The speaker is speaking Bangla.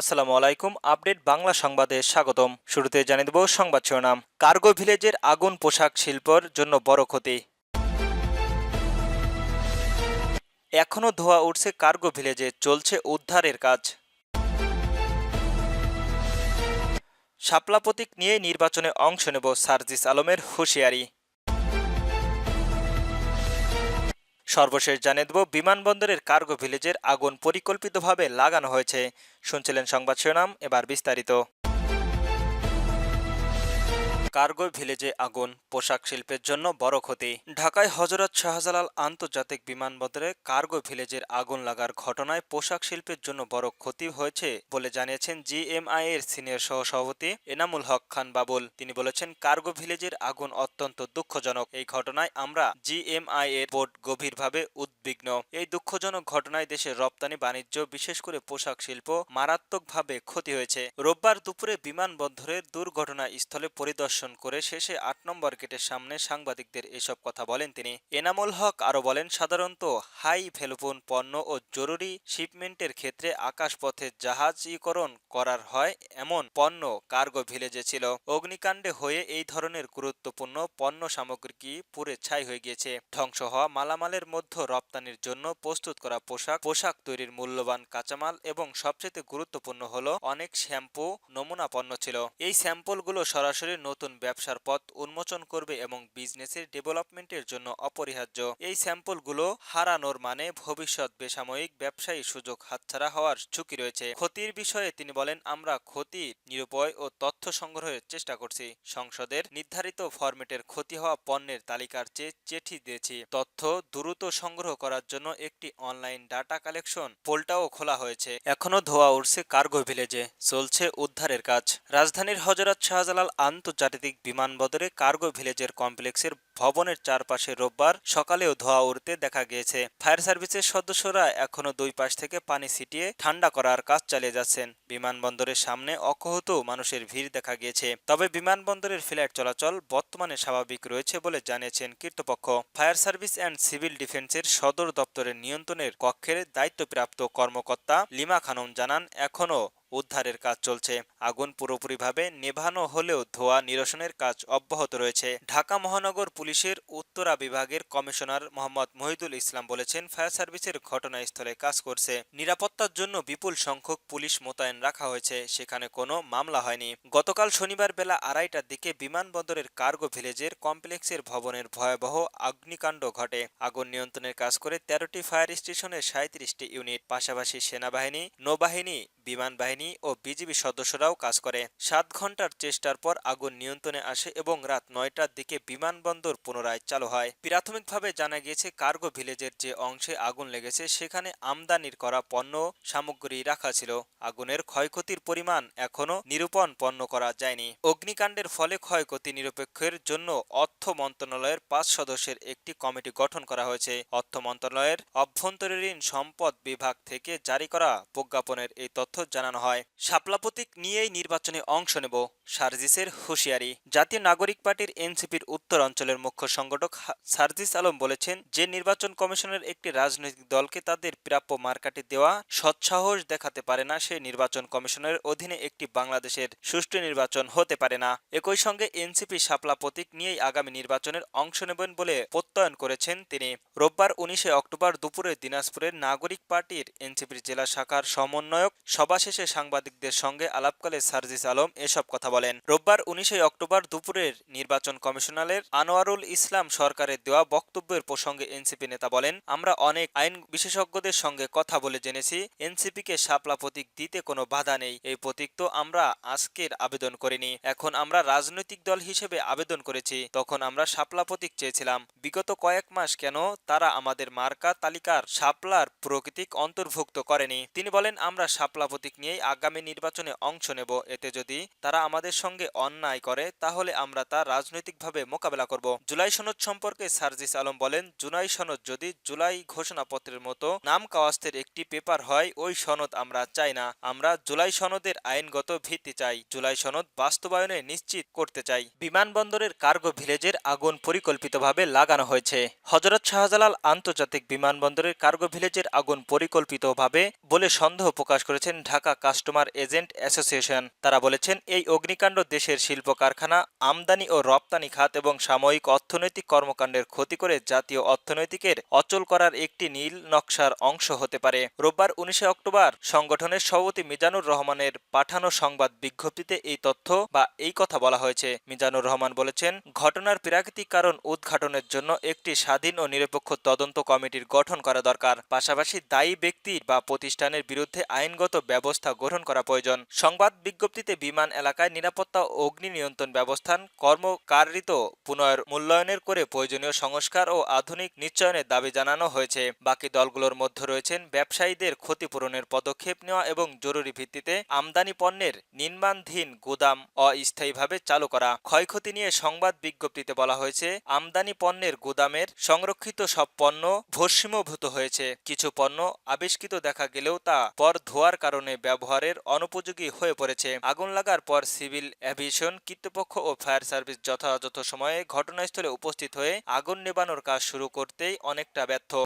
আসসালামু আলাইকুম, আপডেট বাংলা সংবাদে স্বাগতম। শুরুতে জানিয়ে দেব সংবাদ শিরোনাম। কার্গো ভিলেজের আগুন পোশাক শিল্পর জন্য বড় ক্ষতি। এখনও ধোয়া উঠছে কার্গো ভিলেজে, চলছে উদ্ধারের কাজ। শাপলা প্রতীক নিয়ে নির্বাচনে অংশ নেব সার্জিস আলমের হুঁশিয়ারি। সর্বশেষ জানিয়ে দেব, বিমানবন্দরের কার্গো ভিলেজের আগুন পরিকল্পিতভাবে লাগানো হয়েছে। শুনছিলেন সংবাদ শিরোনাম, এবার বিস্তারিত। কার্গো ভিলেজে আগুন, পোশাক শিল্পের জন্য বড় ক্ষতি। ঢাকায় হজরত শাহজালাল আন্তর্জাতিক বিমানবন্দরে কার্গো ভিলেজের আগুন লাগার ঘটনায় পোশাক শিল্পের জন্য বড় ক্ষতি হয়েছে বলে জানিয়েছেন জিএমআই এর সিনিয়র সহসভাপতি এনামুল হক খান বাবুল। তিনি বলেছেন, কার্গো ভিলেজের আগুন অত্যন্ত দুঃখজনক। এই ঘটনায় আমরা জিএমআই এর বোর্ড গভীরভাবে উদ্বিগ্ন। এই দুঃখজনক ঘটনায় দেশের রপ্তানি বাণিজ্য, বিশেষ করে পোশাক শিল্প, মারাত্মকভাবে ক্ষতি হয়েছে। রোববার দুপুরে বিমানবন্দরের দুর্ঘটনা স্থলে পরিদর্শন করে শেষে আট নম্বর গেটের সামনে সাংবাদিকদের এসব কথা বলেন তিনি। এনামুল হক আরও বলেন, সাধারণত হাই ভ্যালুপূর্ণ পণ্য ও জরুরি শিপমেন্টের ক্ষেত্রে আকাশপথে জাহাজীকরণ করার হয় এমন পণ্য কার্গো ভিলেজে ছিল। অগ্নিকাণ্ডে হয়ে এই ধরনের গুরুত্বপূর্ণ পণ্য সামগ্রী পুড়ে ছাই হয়ে গিয়েছে? ধ্বংস হওয়া মালামালের মধ্যে রপ্তানির জন্য প্রস্তুত করা পোশাক পোশাক তৈরির মূল্যবান কাঁচামাল এবং সবচেয়ে গুরুত্বপূর্ণ হলো অনেক শ্যাম্পু, নমুনা পণ্য ছিল। এই স্যাম্পলগুলো সরাসরি নতুন ব্যবসার পথ উন্মোচন করবে এবং বিজনেসের ডেভেলপমেন্টের জন্য অপরিহার্য। এই স্যাম্পলগুলো হারানোর মানে ভবিষ্যৎ বেসাময়িক ব্যবসায়ী সুযোগ হাতছাড়া হওয়ার ঝুঁকি রয়েছে। ক্ষতির বিষয়ে তিনি বলেন, আমরা ক্ষতি, নিরুপয় ও তথ্য সংগ্রহের চেষ্টা করছি। সংসদের নির্ধারিত ফরম্যাটের ক্ষতি হওয়া পণ্যের তালিকার চেয়ে চিঠি দিয়েছি। তথ্য দ্রুত সংগ্রহ করার জন্য একটি অনলাইন ডাটা কালেকশন পোলটাও খোলা হয়েছে। এখনও ধোয়া উঠছে কার্গো ভিলেজে। চলছে উদ্ধারের কাজ। রাজধানীর হজরত শাহজালাল আন্তর্জাতিক বিমানবন্দরে কার্গো ভিলেজের কমপ্লেক্সের ভবনের চারপাশে রোববার সকালেও ধোয়া উঠতে দেখা গিয়েছে। ফায়ার সার্ভিসের সদস্যরা এখনও দুই পাশ থেকে পানি ছিটিয়ে ঠান্ডা করার কাজ চালিয়ে যাচ্ছেন। বিমানবন্দরের সামনে অকহত মানুষের ভিড় দেখা গিয়েছে। তবে বিমানবন্দরের ফ্লাইট চলাচল বর্তমানে স্বাভাবিক রয়েছে বলে জানিয়েছেন কর্তৃপক্ষ। ফায়ার সার্ভিস অ্যান্ড সিভিল ডিফেন্সের সদর দপ্তরের নিয়ন্ত্রণের কক্ষের দায়িত্বপ্রাপ্ত কর্মকর্তা লিমা খানম জানান, এখনও উদ্ধারের কাজ চলছে। আগুন পুরোপুরিভাবে নেভানো হলেও ধোয়া নিরসনের কাজ অব্যাহত রয়েছে। ঢাকা মহানগর পুলিশের উত্তরা বিভাগের কমিশনার মোহাম্মদ মহিদুল ইসলাম বলেছেন, ফায়ার সার্ভিসের ঘটনাস্থলে কাজ করছে। নিরাপত্তার জন্য বিপুল সংখ্যক পুলিশ মোতায়েন রাখা হয়েছে। সেখানে কোনো মামলা হয়নি। গতকাল শনিবার বেলা আড়াইটার দিকে বিমানবন্দরের কার্গো ভিলেজের কমপ্লেক্সের ভবনের ভয়াবহ অগ্নিকাণ্ড ঘটে। আগুন নিয়ন্ত্রণের কাজ করে তেরোটি ফায়ার স্টেশনের সাঁত্রিশটি ইউনিট। পাশাপাশি সেনাবাহিনী, নৌবাহিনী বিমান বাহিনী ও বিজিবি সদস্যরাও কাজ করে। সাত ঘণ্টার চেষ্টার পর আগুন নিয়ন্ত্রণে আসে এবং রাত নয়টার দিকে বিমানবন্দর পুনরায় চালু হয়। প্রাথমিকভাবে জানা গিয়েছে, কার্গো ভিলেজের যে অংশে আগুন লেগেছে, সেখানে আমদানির করা পণ্য, সামগ্রী রাখা ছিল। আগুনের ক্ষয়ক্ষতির পরিমাণ এখনও নিরূপণ পণ্য করা যায়নি। অগ্নিকাণ্ডের ফলে ক্ষয়ক্ষতি নিরপেক্ষের জন্য অর্থ মন্ত্রণালয়ের পাঁচ সদস্যের একটি কমিটি গঠন করা হয়েছে। অর্থ মন্ত্রণালয়ের অভ্যন্তরীণ সম্পদ বিভাগ থেকে জারি করা প্রজ্ঞাপনের এই তথ্য জানানো হয়। শাপলা প্রতীক নিয়েই নির্বাচনে অংশ নেব সার্জিসের হুঁশিয়ারি। জাতীয় নাগরিক পার্টির এনসিপির উত্তর অঞ্চলের মুখ্য সংগঠক সার্জিস আলম বলেছেন যে, নির্বাচন কমিশনের একটি রাজনৈতিক দলকে তাদের প্রাপ্য মার্কাটি দেওয়া সৎসাহস দেখাতে পারে না। সে নির্বাচন কমিশনের অধীনে একটি বাংলাদেশের সুষ্ঠু নির্বাচন হতে পারে না। একই সঙ্গে এনসিপি শাপলা প্রতীক নিয়েই আগামী নির্বাচনের অংশ নেবেন বলে প্রত্যয়ন করেছেন তিনি। রোববার উনিশে অক্টোবর দুপুরে দিনাজপুরের নাগরিক পার্টির এনসিপির জেলা শাখার সমন্বয়ক সভা শেষে সাংবাদিকদের সঙ্গে আলাপকালে সার্জিস আলম এসব কথা বলেন। রোববার উনিশে অক্টোবর দুপুরের নির্বাচন কমিশনারের আনোয়ারুল ইসলাম সরকারের দেওয়া বক্তব্যের প্রসঙ্গে এনসিপি নেতা বলেন, আমরা অনেক আইন বিশেষজ্ঞদের সঙ্গে কথা বলে জেনেছি, এনসিপিকে শাপলা প্রতীক দিতে কোনো বাধা নেই। এই প্রতীক তো আমরা আজকের আবেদন করিনি। এখন আমরা রাজনৈতিক দল হিসেবে আবেদন করেছি। তখন আমরা শাপলা প্রতীক চেয়েছিলাম। বিগত কয়েক মাস কেন তারা আমাদের মার্কা তালিকার শাপলার প্রকৃতিক অন্তর্ভুক্ত করেনি? তিনি বলেন, আমরা শাপলা প্রতীক নিয়েই আগামী নির্বাচনে অংশ নেব। এতে যদি তারা আমাদের সঙ্গে অন্যায় করে, তাহলে আমরা তা রাজনৈতিকভাবে মোকাবেলা করব। জুলাই সনদ সম্পর্কে সার্জিস আলম বলেন, জুলাই সনদ যদি জুলাই ঘোষণাপত্রের মতো নাম কাওয়াস্তের একটি পেপার হয়, ওই সনদ আমরা চাই না। আমরা জুলাই সনদের আইনগত ভিত্তি চাই। জুলাই সনদ বাস্তবায়নে নিশ্চিত করতে চাই। বিমানবন্দরের কার্গো ভিলেজের আগুন পরিকল্পিতভাবে লাগানো হয়েছে। হজরত শাহজালাল আন্তর্জাতিক বিমানবন্দরের কার্গো ভিলেজের আগুন পরিকল্পিতভাবে বলে সন্দেহ প্রকাশ করেছেন Dhaka custom customer agent association. তারা বলেছেন, এই অগ্নিকাণ্ড দেশের শিল্প কারখানা আমদানি ও রপ্তানি খাত এবং সাময়িক অর্থনৈতিক কর্মকাণ্ডের ক্ষতি করে জাতীয় অর্থনৈতিকের অচল করার একটি নীল নকশার অংশ হতে পারে। রোববার উনিশে অক্টোবর সংগঠনের সভাপতি মিজানুর রহমানের পাঠানো সংবাদ বিজ্ঞপ্তিতে এই তথ্য বা এই কথা বলা হয়েছে। মিজানুর রহমান বলেছেন, ঘটনার প্রাকৃতিক কারণ উদ্ঘাটনের জন্য একটি স্বাধীন ও নিরপেক্ষ তদন্ত কমিটির গঠন করা দরকার। পাশাপাশি দায়ী ব্যক্তি বা প্রতিষ্ঠানের বিরুদ্ধে আইনগত ব্যবস্থা গ্রহণ করা প্রয়োজন। সংবাদ বিজ্ঞপ্তিতে বিমান এলাকায় নিরাপত্তা ও অগ্নি নিয়ন্ত্রণ ব্যবস্থান কর্মকারিত পুনর মূল্যায়নের করে প্রয়োজনীয় সংস্কার ও আধুনিক নিশ্চয়নের দাবি জানানো হয়েছে। বাকি দলগুলোর মধ্যে রয়েছেন ব্যবসায়ীদের ক্ষতিপূরণের পদক্ষেপ নেওয়া এবং জরুরি ভিত্তিতে আমদানি পণ্যের নির্মাণধীন গুদাম অস্থায়ীভাবে চালু করা। ক্ষয়ক্ষতি নিয়ে সংবাদ বিজ্ঞপ্তিতে বলা হয়েছে, আমদানি পণ্যের গুদামের সংরক্ষিত সব পণ্য ভস্মীভূত হয়েছে। কিছু পণ্য আবিষ্কৃত দেখা গেলেও তা পর ধোয়ার কারণে ব্যবহারের অনুপযোগী হয়ে পড়েছে। আগুন লাগার পর সিভিল অ্যাভিয়েশন, কর্তৃপক্ষ ও ফায়ার সার্ভিস যথাযথ সময়ে ঘটনাস্থলে উপস্থিত হয়ে আগুন নেবানোর কাজ শুরু করতেই অনেকটা ব্যর্থ।